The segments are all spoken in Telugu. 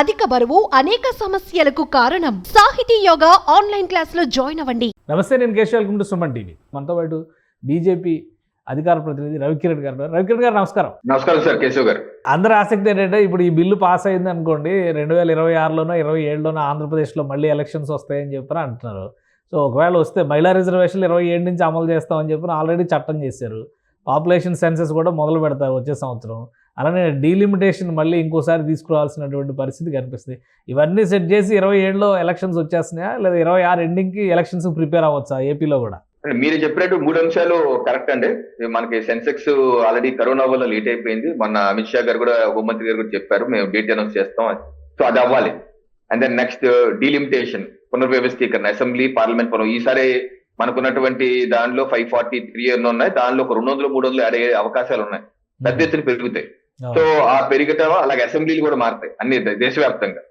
అధిక బరువు అనేక సమస్యలకు కారణం. సాహితీ యోగా ఆన్లైన్ క్లాసులో జాయిన్ అవ్వండి. నమస్తే నేను Keshav welcome to Suman TV. మనతో పాటు బీజేపీ అధికార ప్రతినిధి రవికిరణ్ గారు. రవికిరణ్ గారు నమస్కారం. నమస్కారం సార్ కేశవ్ గారు. అందరి ఆసక్తి ఏంటంటే ఇప్పుడు ఈ బిల్లు పాస్ అయింది అనుకోండి రెండు వేల ఇరవై ఆరులోనో ఇరవై ఏడులోనో ఆంధ్రప్రదేశ్లో మళ్ళీ ఎలక్షన్స్ వస్తాయని చెప్పి అంటున్నారు. సో ఒకవేళ వస్తే మహిళా రిజర్వేషన్లు ఇరవై ఏడు నుంచి అమలు చేస్తామని చెప్పి ఆల్రెడీ చట్టం చేశారు. పాపులేషన్ సెన్సెస్ కూడా మొదలు పెడతారు వచ్చే సంవత్సరం. అలానే డీలిమిటేషన్ మళ్ళీ ఇంకోసారి తీసుకురావాల్సినటువంటి పరిస్థితి కనిపిస్తుంది. ఇవన్నీ సెట్ చేసి ఇరవై ఏడులో ఎలక్షన్స్ వచ్చేస్తున్నాయా? లేదా ఇరవై ఆరు ఎండింగ్కి ఎలక్షన్స్ ప్రిపేర్ అవ్వచ్చా ఏపీలో కూడా? మీరు చెప్పినట్టు మూడు అంశాలు కరెక్ట్ అండి. మనకి సెన్సెక్స్ ఆల్రెడీ కరోనా వల్ల లేట్ అయిపోయింది. మొన్న అమిత్ షా గారు కూడా హోంమంత్రి గారు కూడా చెప్పారు మేము డేట్ అనౌన్స్ చేస్తాం. సో అది అవ్వాలి. అండ్ దెన్ నెక్స్ట్ డీలిమిటేషన్ పునర్వ్యవస్థీకరణ అసెంబ్లీ పార్లమెంట్ పునర్ ఈసారి మనకున్నటువంటి దానిలో ఫైవ్ ఫార్టీ త్రీ ఎన్నో ఉన్నాయి. దానిలో ఒక రెండు వందలు మూడు వందలు అడిగే అవకాశాలు ఉన్నాయి. పెద్ద ఎత్తున పెరుగుతాయి. సో ఆ పెరిగటం అలాగే అసెంబ్లీలు కూడా మారుతాయి అన్ని దేశవ్యాప్తంగా.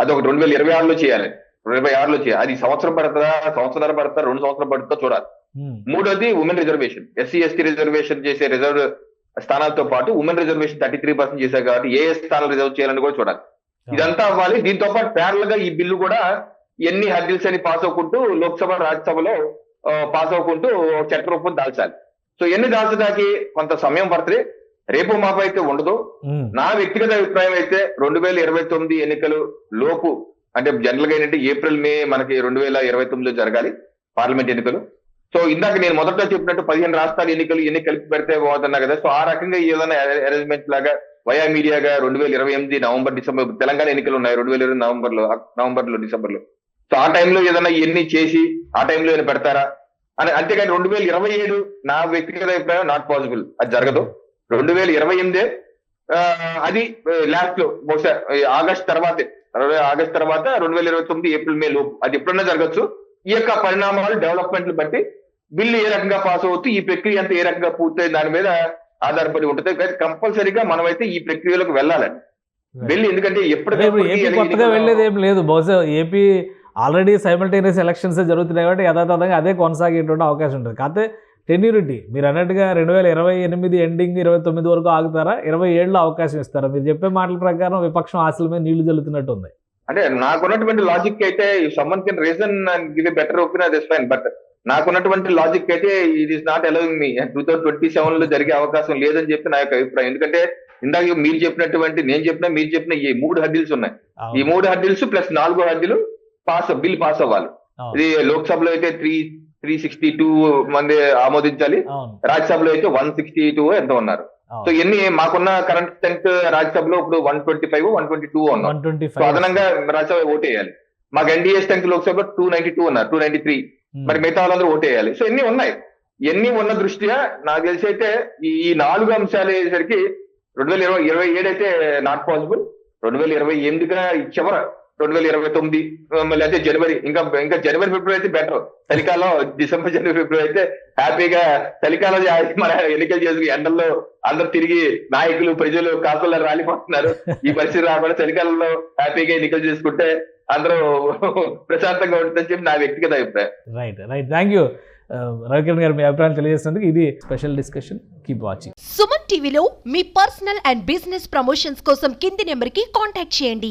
అది ఒక రెండు వేల ఇరవై ఆరులో చేయాలి. ఇరవై ఆరులో చేయాలి. అది సంవత్సరం పడుతుందా సంవత్సరం పడుతుందా రెండు సంవత్సరం పడుతుందో చూడాలి. మూడోది women reservation SC ST reservation చేసే రిజర్వ్ స్థానాలతో పాటు women reservation thirty three percent చేశారు కాబట్టి ఏ ఏ స్థానాలు రిజర్వ్ చేయాలని కూడా చూడాలి. ఇదంతా అవ్వాలి. దీంతో పాటు ప్యారల్గా ఈ బిల్లు కూడా ఎన్ని హర్డిల్స్ అని పాస్ అవ్వకుంటూ లోక్సభ రాజ్యసభలో పాస్ అవ్వకుంటూ చట్ట రూపం దాల్చాలి. సో ఎన్ని దాల్చడానికి కొంత సమయం పడుతుంది? రేపు మాపు అయితే ఉండదు. నా వ్యక్తిగత అభిప్రాయం అయితే రెండు వేల ఇరవై తొమ్మిది ఎన్నికలు లోపు అంటే జనరల్గా ఏంటంటే ఏప్రిల్ మే మనకి రెండు వేల ఇరవై తొమ్మిదిలో జరగాలి పార్లమెంట్ ఎన్నికలు. సో ఇందాక నేను మొదట చెప్పినట్టు పదిహేను రాష్ట్రాల ఎన్నికలు ఎన్ని కలిపి పెడితే బాగుందన్నా కదా. సో ఆ రకంగా ఏదైనా అరేంజ్మెంట్ లాగా వయా మీడియాగా రెండు వేల ఇరవై ఎనిమిది నవంబర్ డిసెంబర్ తెలంగాణ ఎన్నికలు ఉన్నాయి రెండు వేల ఇరవై నవంబర్లో నవంబర్లో డిసెంబర్లో సో ఆ టైంలో ఏదైనా ఇవన్నీ చేసి ఆ టైంలో ఏమైనా పెడతారా? అని అంతేగాని రెండు వేల ఇరవై ఏడు నా వ్యక్తిగత అభిప్రాయం నాట్ పాసిబుల్ అది జరగదు. రెండు వేల ఇరవై ఎనిమిదే అది లాస్ట్లో బహుశా ఆగస్ట్ తర్వాతే ఆగస్ట్ తర్వాత రెండు వేల ఇరవై తొమ్మిది ఏప్రిల్ మే లోపు. అది ఎప్పుడన్నా జరగచ్చు. ఈ యొక్క పరిణామాలు డెవలప్మెంట్లు బట్టి బిల్లు ఏ రకంగా పాస్ అవుతూ ఈ ప్రక్రియ అంతా ఏ రకంగా పూర్తయింది దాని మీద ఆధారపడి ఉంటుంది. కానీ కంపల్సరీగా మనమైతే ఈ ప్రక్రియలోకి వెళ్ళాలండి. బిల్లు ఎందుకంటే ఎప్పటికప్పుడు వెళ్ళేది ఏం లేదు. బహుశా ఏపీ ఆల్రెడీ సైమల్టేనియస్ ఎలక్షన్స్ జరుగుతున్నాయి కాబట్టి యథాతథంగా అదే కొనసాగేటువంటి అవకాశం ఉంటుంది. కాకపోతే టెన్యూరిటీ మీరు అన్నట్టుగా రెండు వేల ఇరవై ఎనిమిది ఎండింగ్ ఇరవై తొమ్మిది వరకు ఆగుతారా? ఇరవై ఏడులో అవకాశం ఇస్తారా? మీరు చెప్పే మాటల ప్రకారం విపక్షం ఆశల మీద నీళ్ళు జల్లుతున్నట్టు ఉంది. అంటే నాకున్నటువంటి లాజిక్ అయితే someone can reason give better opinion this fine but నాకున్నటువంటి లాజిక్ అయితే it is not allowing me two thousand twenty సెవెన్లో జరిగే అవకాశం లేదని చెప్పి నా యొక్క అభిప్రాయం. ఎందుకంటే ఇందాక మీరు చెప్పినటువంటి నేను చెప్పిన మీరు చెప్పిన ఈ మూడు హడ్డిల్స్ ఉన్నాయి. ఈ మూడు హడ్డిల్స్ ప్లస్ నాలుగో హడ్డిలు పాస్ బిల్ పాస్ అవ్వాలి. ఇది లోక్సభలో అయితే త్రీ త్రీ సిక్స్టీ టూ మంది ఆమోదించాలి. రాజ్యసభలో అయితే వన్ సిక్స్టీ టూ ఎంత ఉన్నారు. సో ఎన్ని మాకున్న కరెంట్ స్ట్రెంత్ రాజ్యసభలో ఇప్పుడు one twenty five one twenty two ఉన్నాం సో అదనంగా రాజ్యసభ ఓటేయాలి. మాకు NDA strength Lok Sabha two ninety two ఉన్నారు టూ నైన్టీ త్రీ మరి మిగతా వాళ్ళందరూ ఓటేయాలి. సో ఎన్ని ఉన్నాయి? ఎన్ని ఉన్న దృష్ట్యా? నాకు తెలిసి అయితే ఈ ఈ నాలుగు అంశాలు అయ్యేసరికి రెండు వేల ఇరవై ఇరవై ఏడు అయితే నాట్ పాసిబుల్ రెండు వేల ఇరవై ఎనిమిదిగా చివర రెండు వేల ఇరవై తొమ్మిది మళ్ళీ అయితే జనవరి ఇంకా ఇంకా జనవరి ఫిబ్రవరి అయితే బెటర్ చలికాలం డిసెంబర్ జనవరి ఫిబ్రవరి అయితే హ్యాపీగా చలికాలం మన ఎన్నికలు చేసుకుని ఎండల్లో అందరు తిరిగి నాయకులు ప్రజలు కాకుల్లో రాలిపోతున్నారు. ఈ పరిస్థితి రాకుండా చలికాలంలో హ్యాపీగా ఎన్నికలు చేసుకుంటే అందరూ ప్రశాంతంగా ఉంటుందని చెప్పి నా వ్యక్తిగత అభిప్రాయం. Right right thank you Ravikiran గారు మీ అభిప్రాయం తెలియజేసినందుకు ఇది special discussion keep watching Suman టీవీలో మీ పర్సనల్ అండ్ బిజినెస్ ప్రమోషన్స్ కోసం కింది నెంబర్కి కాంటాక్ట్ చేయండి.